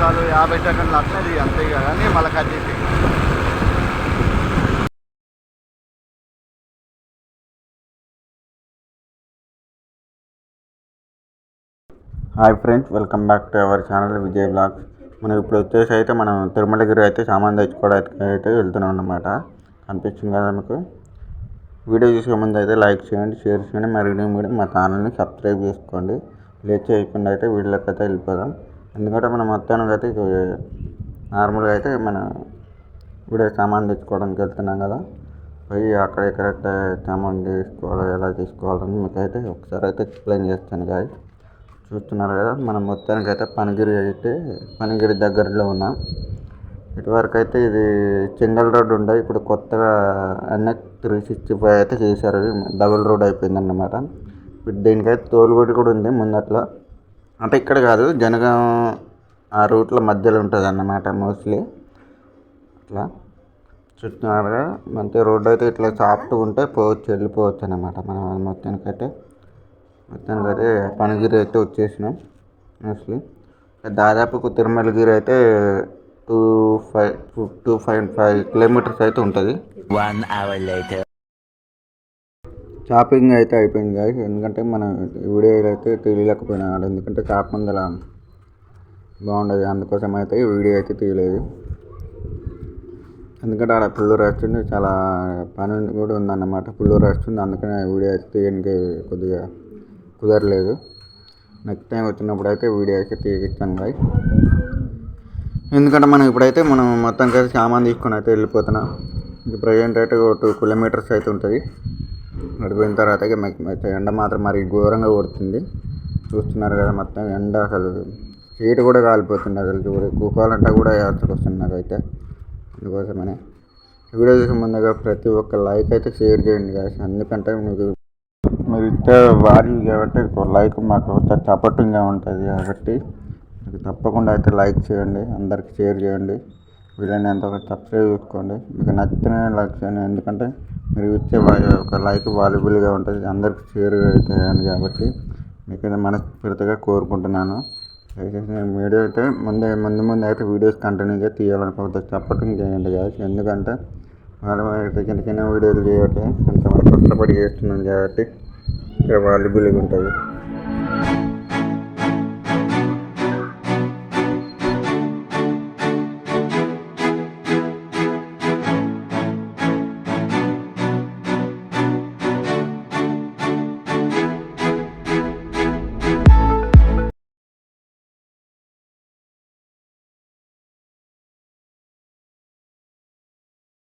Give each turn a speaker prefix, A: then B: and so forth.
A: నిమిషాలు యాభై సెకండ్లు అట్లది అంతే కానీ మళ్ళీ కట్ చేసి. Hi friends welcome back to our channel Vijay blogs మనం ఇప్పుడు వచ్చేసి అయితే మనం తిరుమలగిరి అయితే సామాన్ తెచ్చుకోవడానికి అయితే వెళ్తున్నాం అన్నమాట. కనిపించింది కదా మీకు? వీడియో చూసే ముందు అయితే లైక్ చేయండి షేర్ చేయండి మరియు కూడా మా ఛానల్ని సబ్స్క్రైబ్ చేసుకోండి. లేట్ చేయకుండా అయితే వీడియోలోకి అయితే వెళ్ళిపోదాం. ఎందుకంటే మనం మొత్తానికి అయితే నార్మల్గా అయితే మన ఇప్పుడే సామాన్ తెచ్చుకోవడానికి వెళ్తున్నాం కదా పోయి అక్కడ ఇక్కడ సామాన్ తీసుకోవాలి ఎలా తీసుకోవాలని మీకు అయితే ఒకసారి అయితే ఎక్స్ప్లెయిన్ చేస్తాను గాయస్. చూస్తున్నారు కదా మనం మొత్తానికి అయితే పనిగిరి అయితే పనిగిరి దగ్గరలో ఉన్నాం. ఇటువరకు అయితే ఇది సింగిల్ రోడ్ ఉండే ఇప్పుడు కొత్తగా ఎన్ఎక్ త్రీ సిక్స్టీ ఫైవ్ అయితే చేశారు డబుల్ రోడ్ అయిపోయిందన్నమాట. ఇప్పుడు దీనికైతే తోలుగొడి కూడా ఉంది ముందట్లో. అంటే ఇక్కడ కాదు జనగాం ఆ రూట్లో మధ్యలో ఉంటుంది అన్నమాట మోస్ట్లీ అట్లా చూస్తున్నారుగా మంచి రోడ్డు అయితే ఇట్లా సాఫ్ట్గా ఉంటే పోవచ్చు వెళ్ళిపోవచ్చు అనమాట మనం మొత్తానికైతే. మొత్తానికైతే పనిగిరి అయితే వచ్చేసినాం మోస్ట్లీ దాదాపు తిరుమలగిరి అయితే two five two five five kilometres అయితే ఉంటుంది.
B: వన్ అవర్ లేటర్
A: షాపింగ్ అయితే అయిపోయింది గాయస్ ఎందుకంటే మన వీడియో అయితే తీయలేకపోయినా ఆడ. ఎందుకంటే షాప్ ముందర బాగుండదు. అందుకోసం అయితే ఈ వీడియో అయితే తీయలేదు. ఎందుకంటే ఆడ ఫుల్ రష్ ఉంది. చాలా పని కూడా ఉందన్నమాట. ఫుల్ రష్ ఉంది. అందుకనే వీడియో అయితే తీయడానికి కొద్దిగా కుదరలేదు. నెక్స్ట్ టైం వచ్చినప్పుడు అయితే వీడియో అయితే తీయిస్తాను గాయ ఎందుకంటే మనం ఇప్పుడైతే మనం మొత్తం కలిసి సామాన్ తీసుకొని అయితే వెళ్ళిపోతున్నాం. ఇది ప్రజెంట్ అయితే ఒక టూ కిలోమీటర్స్ అయితే ఉంటుంది. పడిపోయిన తర్వాత ఎండ మాత్రం మరి ఘోరంగా కొడుతుంది. చూస్తున్నారు కదా మొత్తం ఎండ అసలు. సీటు కూడా కాలిపోతుంది అసలు. చూడ కూకోవాలంటే కూడా యాత్రకు వస్తుంది నాకైతే. అందుకోసమనే. వీడియో చూసే ముందుగా ప్రతి ఒక్క లైక్ అయితే షేర్ చేయండి guys. ఎందుకంటే మీకు మీరు ఇచ్చే వారి కాబట్టి లైక్ మాకు సపోర్టింగ్గా ఉంటుంది కాబట్టి మీకు తప్పకుండా అయితే లైక్ చేయండి అందరికి షేర్ చేయండి. వీళ్ళని ఒక సబ్స్క్రైబ్ చేసుకోండి. మీకు నచ్చిన లైక్ చేయండి. ఎందుకంటే మీరు ఇచ్చే ఒక లైక్ వాల్యుబుల్గా ఉంటుంది. అందరికి షేర్గా అవుతాయని కాబట్టి మీకు మనస్ఫూర్తిగా కోరుకుంటున్నాను. దయచేసి నేను వీడియో అయితే ముందు ముందు ముందు అయితే వీడియోస్ కంటిన్యూగా తీయాలనుకోవద్దు సపోర్టింగ్ చేయండి కాబట్టి ఎందుకంటే వాళ్ళు చిన్న చిన్న వీడియోలు చేయట్లేదు కొంచెం కష్టపడి చేస్తున్నాం కాబట్టి ఇక్కడ వాల్యుబుల్గా ఉంటుంది.